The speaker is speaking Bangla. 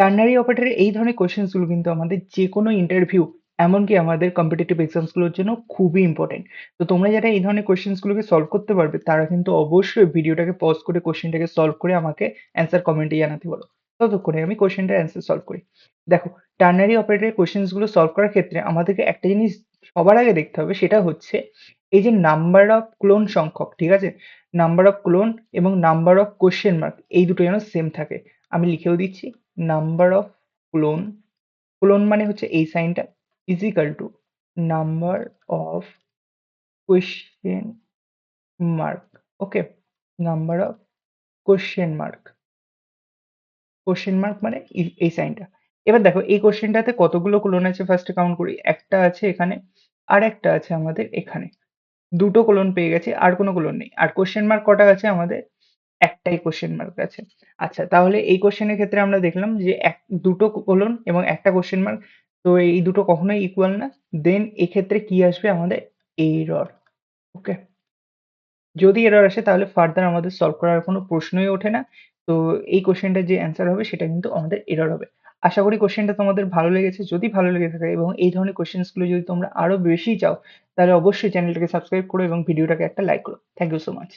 টার্নারি অপারেটরের এই ধরনের কোয়েশ্চেনসগুলো কিন্তু আমাদের যে কোনো ইন্টারভিউ এমনকি আমাদের কম্পিটিটিভ এক্সামসগুলোর জন্য খুবই ইম্পর্টেন্ট। তো তোমরা যারা এই ধরনের কোয়েশ্চেনস গুলোকে সলভ করতে পারবে তারা কিন্তু অবশ্যই ভিডিওটাকে পজ করে কোয়েশ্চেনটাকে সলভ করে আমাকে অ্যান্সার কমেন্টে জানাতে পারো ততক্ষণে আমি কোয়েশ্চেনটার অ্যান্সার সলভ করি। দেখো টার্নারি অপারেটরের কোয়েশ্চেনসগুলো সলভ করার ক্ষেত্রে আমাদেরকে একটা জিনিস সবার আগে দেখতে হবে সেটা হচ্ছে এই যে নাম্বার অফ ক্লোন সংখ্যক, ঠিক আছে? নাম্বার অফ ক্লোন এবং নাম্বার অফ কোয়েশ্চেন মার্ক এই দুটো যেন সেম থাকে। আমি লিখেও দিচ্ছি নাম্বার অফ ক্লোন, ক্লোন মানে হচ্ছে এই সাইনটা is equal to number of question mark okay number of question mark question mark মানে এই- সাইনটা এবার দেখো এই কোশ্চেনটাতে কতগুলো কোলন আছে ফার্স্টে কাউন্ট করি। একটা আছে এখানে আর একটা আছে আমাদের এখানে। দুটো কোলন পেয়ে গেছি আর কোনো কোলন নেই। আর কোশ্চেন মার্ক কটা আছে আমাদের? একটাই কোশ্চেন মার্ক আছে। আচ্ছা তাহলে এই কোশ্চেনের ক্ষেত্রে আমরা দেখলাম যে এক, দুটো কোলন এবং একটা কোশ্চেন মার্ক তো এই দুটো কখনোই ইকুয়াল না। দেন এক্ষেত্রে কি আসবে আমাদের? এরর ওকে যদি এরর আসে, তাহলে ফার্দার আমাদের সলভ করার কোনো প্রশ্নই ওঠে না। তো এই কোশ্চেনটার যে অ্যান্সার হবে, সেটা কিন্তু আমাদের এরর হবে। আশা করি কোশ্চেনটা তোমাদের ভালো লেগেছে। যদি ভালো লেগে থাকে এবং এই ধরনের কোশ্চেন্সগুলো যদি তোমরা আরও বেশি চাও, তাহলে অবশ্যই চ্যানেলটাকে সাবস্ক্রাইব করো এবং ভিডিওটাকে একটা লাইক করো। Thank you so much